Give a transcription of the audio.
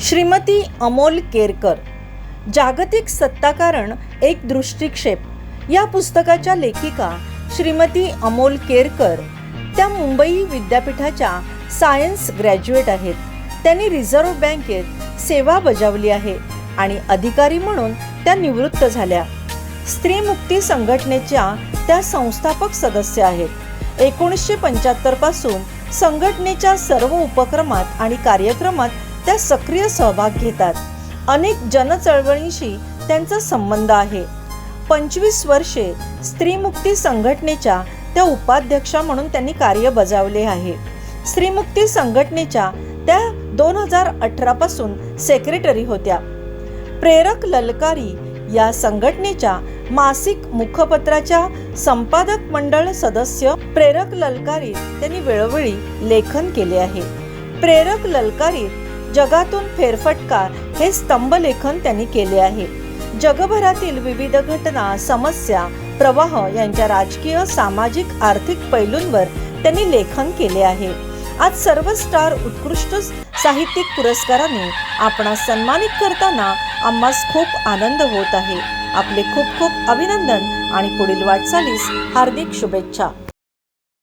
श्रीमती अमोल केरकर जागतिक सत्ताकारण एक दृष्टिक्षेप. या पुस्तकाच्या लेखिका श्रीमती अमोल केरकर त्या मुंबई विद्यापीठाच्या सायन्स ग्रॅज्युएट आहेत. त्यांनी रिझर्व्ह बँकेत सेवा बजावली आहे आणि अधिकारी म्हणून त्या निवृत्त झाल्या. स्त्री मुक्ती संघटनेच्या त्या संस्थापक सदस्य आहेत. एकोणीसशे पंच्याहत्तरपासून संघटनेच्या सर्व उपक्रमात आणि कार्यक्रमात त्या सक्रिय सहभाग घेतात. अनेक जनचळवळींशी त्यांचा संबंध आहे. पंचवीस वर्षे स्त्रीमुक्ती संघटनेच्या त्या उपाध्यक्षा म्हणून त्यांनी कार्य बजावले आहे. स्त्रीमुक्ती संघटनेच्या त्या दोन हजार अठरा पासून सेक्रेटरी होत्या. प्रेरक ललकारी या संघटनेच्या मासिक मुखपत्राच्या संपादक मंडळ सदस्य प्रेरक ललकारी त्यांनी वेळोवेळी लेखन केले आहे. प्रेरक ललकारी जगातून फेरफटका हे स्तंभलेखन त्यांनी केले आहे. जगभरातील विविध घटना समस्या प्रवाह यांच्या राजकीय सामाजिक आर्थिक पैलूंवर त्यांनी लेखन केले आहे. आज सर्व स्टार उत्कृष्ट साहित्यिक पुरस्काराने आपणास सन्मानित करताना आम्हास खूप आनंद होत आहे. आपले खूप खूप अभिनंदन आणि पुढील वाटचालीस हार्दिक शुभेच्छा.